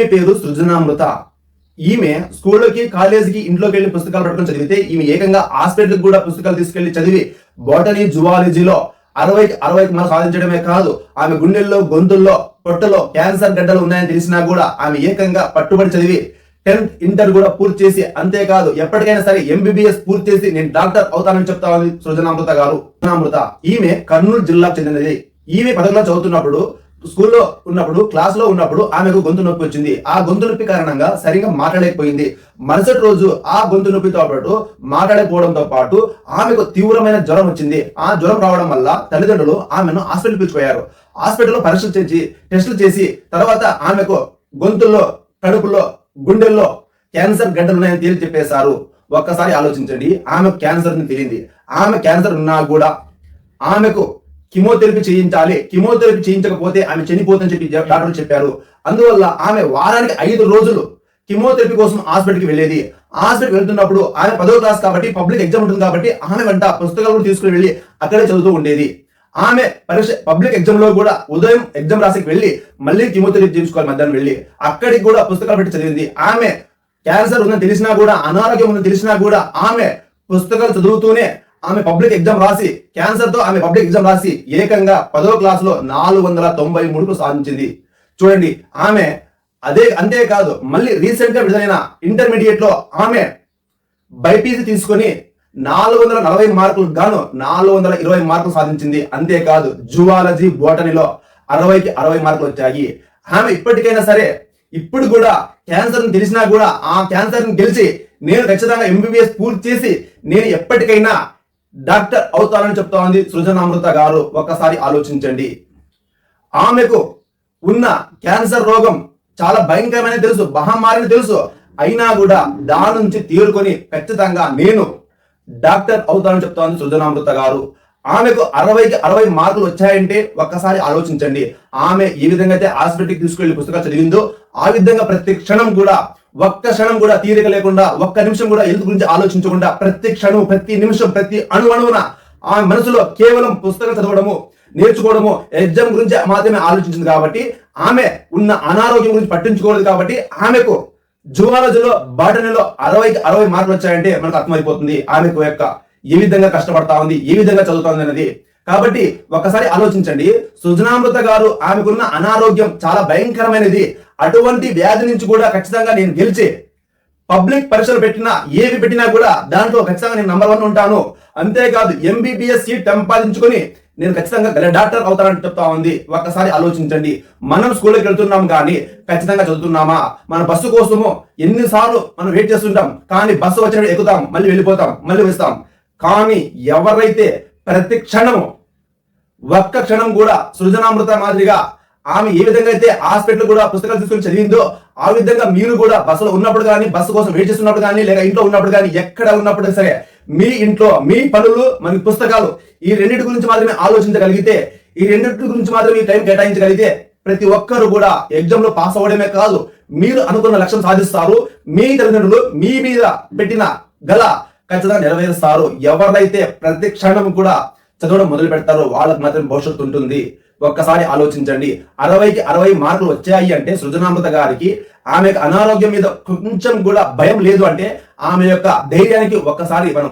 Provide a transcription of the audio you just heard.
ఈమె పేరు సృజనామృత. ఈమె స్కూల్లోకి కాలేజీకి ఇంట్లోకి వెళ్ళి పుస్తకాలు పట్టుకొని చదివితే ఈమె ఏకంగా హాస్పిటల్కి కూడా పుస్తకాలు తీసుకెళ్ళి చదివి బోటనీ జువాలజీలో అరవై అరవై మనం సాధించడమే కాదు ఆమె గుండెల్లో గొంతుల్లో పొట్టలో క్యాన్సర్ గడ్డలు ఉన్నాయని తెలిసినా కూడా ఆమె ఏకంగా పట్టుబడి చదివి టెన్త్ ఇంటర్ కూడా పూర్తి చేసి అంతేకాదు ఎప్పటికైనా సరే ఎంబీబీఎస్ పూర్తి చేసి నేను డాక్టర్ అవుతానని చెప్తా ఉంది సృజనామృత గారు. సృజనామృత. ఈమె కర్నూలు జిల్లాకు చెందినది. ఈమె పదవిలో చదువుతున్నప్పుడు స్కూల్లో ఉన్నప్పుడు క్లాస్లో ఉన్నప్పుడు ఆమెకు గొంతు నొప్పి వచ్చింది. ఆ గొంతు నొప్పి కారణంగా సరిగా మాట్లాడలేకపోయింది. మరుసటి రోజు ఆ గొంతు నొప్పితో పాటు మాట్లాడకపోవడంతో పాటు ఆమెకు తీవ్రమైన జ్వరం వచ్చింది. ఆ జ్వరం రావడం వల్ల తల్లిదండ్రులు ఆమెను హాస్పిటల్ పిలిచిపోయారు. హాస్పిటల్లో పరీక్షలు చేసి టెస్టులు చేసి తర్వాత ఆమెకు గొంతుల్లో కడుపులో గుండెల్లో క్యాన్సర్ గడ్డలు ఉన్నాయని తేలి చెప్పేశారు. ఒక్కసారి ఆలోచించండి. ఆమెకు క్యాన్సర్ అని తెలియంది. ఆమె క్యాన్సర్ ఉన్నా కూడా ఆమెకు కిమోథెరపీ చేయించాలి. కిమోథెరపీ చేయించకపోతే ఆమె చనిపోతుందని చెప్పి డాక్టర్లు చెప్పారు. అందువల్ల ఆమె వారానికి ఐదు రోజులు కిమోథెరపీ కోసం హాస్పిటల్కి వెళ్ళేది. హాస్పిటల్ వెళ్తున్నప్పుడు ఆమె పదో క్లాస్ కాబట్టి పబ్లిక్ ఎగ్జామ్ ఉంటుంది కాబట్టి ఆమె వెంట పుస్తకాలు తీసుకుని వెళ్ళి అక్కడే చదువుతూ ఉండేది. ఆమె పరీక్ష పబ్లిక్ ఎగ్జామ్లో కూడా ఉదయం ఎగ్జామ్ రాసికి వెళ్ళి మళ్ళీ కిమోథెరపీ చేయించుకోవాలి మధ్యాహ్నం వెళ్ళి. అక్కడికి కూడా పుస్తకాలు పెట్టి చదివింది. ఆమె క్యాన్సర్ ఉందని తెలిసినా కూడా అనారోగ్యం ఉందని తెలిసినా కూడా ఆమె పుస్తకాలు చదువుతూనే ఆమె పబ్లిక్ ఎగ్జామ్ రాసి క్యాన్సర్తో ఆమె పబ్లిక్ ఎగ్జామ్ రాసి ఏకంగా పదో క్లాస్లో నాలుగు వందల తొంభై మూడుకు సాధించింది. చూడండి ఆమె అదే అంతేకాదు మళ్ళీ రీసెంట్గా విడుదలైన ఇంటర్మీడియట్లో ఆమె బైపీసీ తీసుకొని నాలుగు వందల నలభై మార్కులకు గాను నాలుగు వందల ఇరవై మార్కులు సాధించింది. అంతేకాదు జువాలజీ బోటనీలో అరవైకి అరవై మార్కులు వచ్చాయి. ఆమె ఇప్పటికైనా సరే ఇప్పుడు కూడా క్యాన్సర్ తెలిసినా కూడా ఆ క్యాన్సర్ గెలిచి నేను ఖచ్చితంగా ఎంబీబీఎస్ పూర్తి చేసి నేను ఎప్పటికైనా డాక్టర్ అవుతారని చెప్తా ఉంది సృజనామృత గారు. ఒక్కసారి ఆలోచించండి. ఆమెకు ఉన్న క్యాన్సర్ రోగం చాలా భయంకరమైన తెలుసు మహమ్మారిని తెలుసు. అయినా కూడా దాని నుంచి తీరుకొని ఖచ్చితంగా నేను డాక్టర్ అవుతానని చెప్తా ఉంది సృజనామృత గారు. ఆమెకు అరవైకి అరవై మార్కులు వచ్చాయంటే ఒక్కసారి ఆలోచించండి. ఆమె ఏ విధంగా అయితే హాస్పిటల్కి తీసుకెళ్ళి పుస్తకాలు చదివిందో ఆ విధంగా ప్రతి క్షణం కూడా ఒక్క క్షణం కూడా తీరిక లేకుండా ఒక్క నిమిషం కూడా హెల్త్ గురించి ఆలోచించకుండా ప్రతి క్షణం ప్రతి నిమిషం ప్రతి అణు అణువున ఆమె మనసులో కేవలం పుస్తకం చదవడము నేర్చుకోవడము ఎగ్జామ్ గురించి మాత్రమే ఆలోచించింది కాబట్టి ఆమె ఉన్న అనారోగ్యం గురించి పట్టించుకోలేదు కాబట్టి ఆమెకు జువాలజీలో బాటనీలో అరవైకి అరవై మార్కులు వచ్చాయంటే మనకు అర్థమైపోతుంది. ఆమెకు యొక్క ఏ విధంగా కష్టపడతా ఉంది ఏ విధంగా చదువుతుంది అనేది కాబట్టి ఒకసారి ఆలోచించండి. సృజనామృత గారు ఆమెకున్న అనారోగ్యం చాలా భయంకరమైనది. అటువంటి వ్యాధి నుంచి కూడా ఖచ్చితంగా నేను గెలిచి పబ్లిక్ పరీక్షలు పెట్టినా ఏవి పెట్టినా కూడా దాంట్లో ఖచ్చితంగా నేను నంబర్ వన్ ఉంటాను. అంతేకాదు ఎంబీబీఎస్ సీట్ సంపాదించుకొని నేను ఖచ్చితంగా డాక్టర్ అవుతానని చెప్తా ఉంది. ఒక్కసారి ఆలోచించండి. మనం స్కూల్కి వెళ్తున్నాం కానీ ఖచ్చితంగా చదువుతున్నామా? మన బస్సు కోసము ఎన్నిసార్లు మనం వెయిట్ చేస్తుంటాం. కానీ బస్సు వచ్చినప్పుడు ఎక్కుతాం మళ్ళీ వెళ్ళిపోతాం మళ్ళీ వస్తాం. కానీ ఎవరైతే ప్రతి క్షణము ఒక్క క్షణం కూడా సృజనామృత మాదిరిగా ఆమె ఏ విధంగా అయితే హాస్పిటల్ కూడా పుస్తకాలు తీసుకొని చదివిందో ఆ విధంగా మీరు కూడా బస్సులో ఉన్నప్పుడు కానీ బస్సు కోసం వెయిట్ చేస్తున్నప్పుడు కానీ లేక ఇంట్లో ఉన్నప్పుడు కానీ ఎక్కడ ఉన్నప్పుడు సరే మీ ఇంట్లో మీ పనులు మన పుస్తకాలు ఈ రెండింటి గురించి మాత్రమే ఆలోచించగలిగితే ఈ రెండింటి గురించి మాత్రమే టైం కేటాయించగలిగితే ప్రతి ఒక్కరు కూడా ఎగ్జామ్లో పాస్ అవ్వడమే కాదు మీరు అనుకున్న లక్ష్యం సాధిస్తారు మీ తల్లిదండ్రులు మీ మీద పెట్టిన గల ఖచ్చితంగా నెరవేరుస్తారు. ఎవరైతే ప్రతి క్షణం కూడా చదవడం మొదలు పెడతారో వాళ్ళకి మాత్రం భవిష్యత్తు ఉంటుంది. ఒక్కసారి ఆలోచించండి. అరవైకి అరవై మార్కులు వచ్చాయి అంటే సృజనామృత గారికి ఆమెకు అనారోగ్యం మీద కొంచెం కూడా భయం లేదు అంటే ఆమె యొక్క ధైర్యానికి ఒక్కసారి మనం